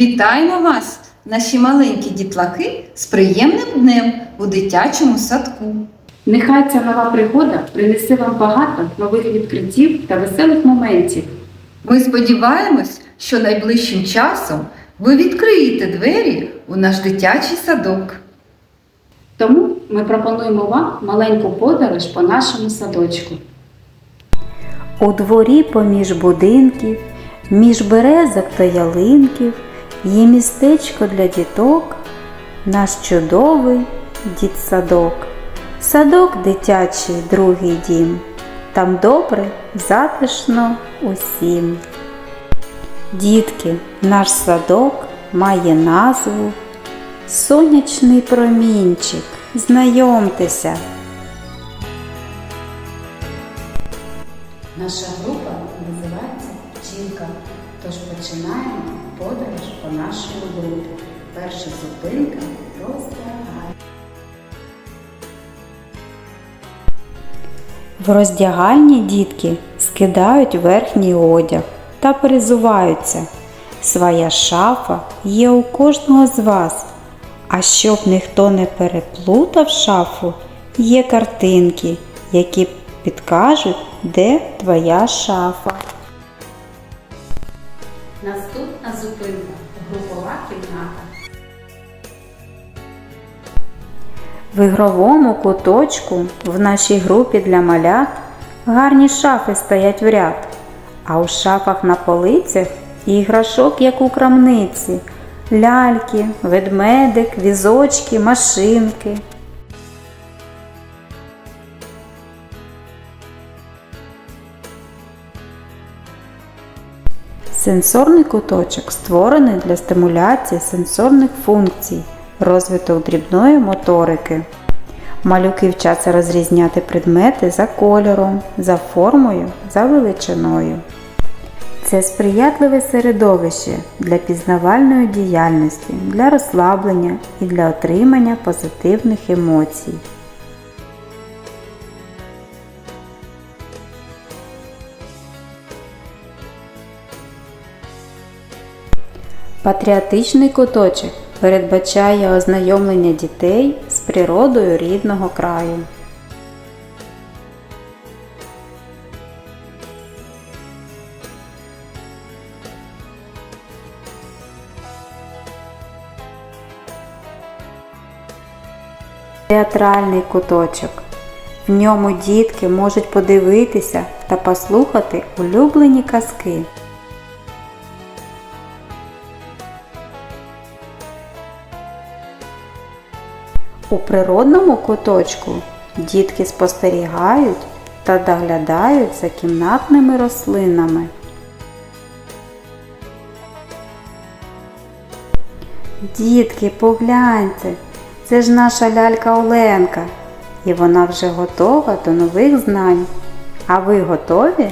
Вітаємо вас, наші маленькі дітлахи, з приємним днем у дитячому садку. Нехай ця нова пригода принесе вам багато нових відкриттів та веселих моментів. Ми сподіваємось, що найближчим часом ви відкриєте двері у наш дитячий садок. Тому ми пропонуємо вам маленьку подорож по нашому садочку. У дворі поміж будинків, між березок та ялинків є містечко для діток, наш чудовий дітсадок. Садок дитячий, другий дім. Там добре, затишно усім. Дітки, наш садок має назву Сонячний промінчик. Знайомтеся! Наша група називається Пчілка, тож починаємо подорож по нашому групі. Перша зупинка роздягай. В роздягальні дітки скидають верхній одяг та перезуваються. Своя шафа є у кожного з вас. А щоб ніхто не переплутав шафу, є картинки, які підкажуть, де твоя шафа. Наступна зупинка групова кімната. В ігровому куточку в нашій групі для малят гарні шафи стоять в ряд, а у шафах на полицях іграшок, як у крамниці, ляльки, ведмедик, візочки, машинки. Сенсорний куточок створений для стимуляції сенсорних функцій, розвиток дрібної моторики. Малюки вчаться розрізняти предмети за кольором, за формою, за величиною. Це сприятливе середовище для пізнавальної діяльності, для розслаблення і для отримання позитивних емоцій. Патріотичний куточок передбачає ознайомлення дітей з природою рідного краю. Театральний куточок. В ньому дітки можуть подивитися та послухати улюблені казки. У природному куточку дітки спостерігають та доглядають за кімнатними рослинами. Дітки, погляньте, це ж наша лялька Оленка, і вона вже готова до нових знань. А ви готові?